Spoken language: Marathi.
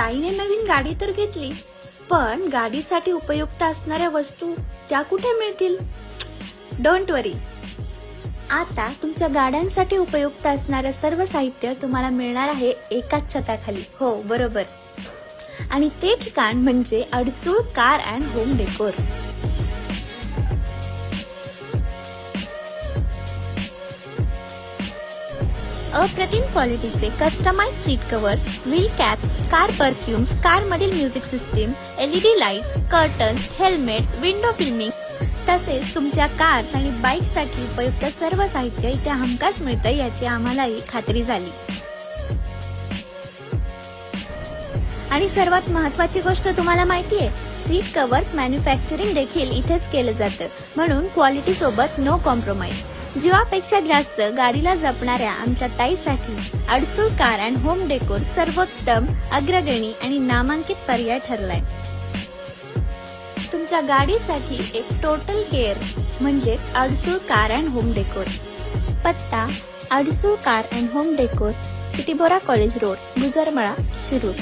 ताईने नवीन गाडी तर घेतली पण गाडीसाठी उपयुक्त असणाऱ्या वस्तू त्या कुठे मिळतील? डोंट वरी आता तुमच्या गाड्यांसाठी उपयुक्त असणारं सर्व साहित्य तुम्हाला मिळणार आहे एकाच छताखाली. हो बरोबर. आणि ते ठिकाण म्हणजे Adsul car and home decor. अप्रतिम क्वालिटीचे customise seat covers wheel caps car perfumes car मधील music system LED lights curtains helmets window filming तसेच तुमच्या कार्स आणि बाईकसाठी उपयुक्त सर्व साहित्य इथे हमखास मिळतं याची आम्हालाही खात्री झाली. आणि सर्वात महत्वाची गोष्ट तुम्हाला माहितीये सीट कव्हर्स मॅन्युफॅक्चरिंग देखील इथेच केलं जातं. म्हणून क्वालिटी सोबत नो कॉम्प्रोमाइज जीवापेक्षा जास्त गाडीला जपणाऱ्या आमच्या ताईसाठी Adsul car and home decor सर्वोत्तम अग्रगणी आणि नामांकित पर्याय ठरलाय. तुमच्या गाडीसाठी एक टोटल केअर म्हणजे Adsul car and home decor पत्ता Adsul car and home decor सिटीबोरा college road Gujarmala Shirur.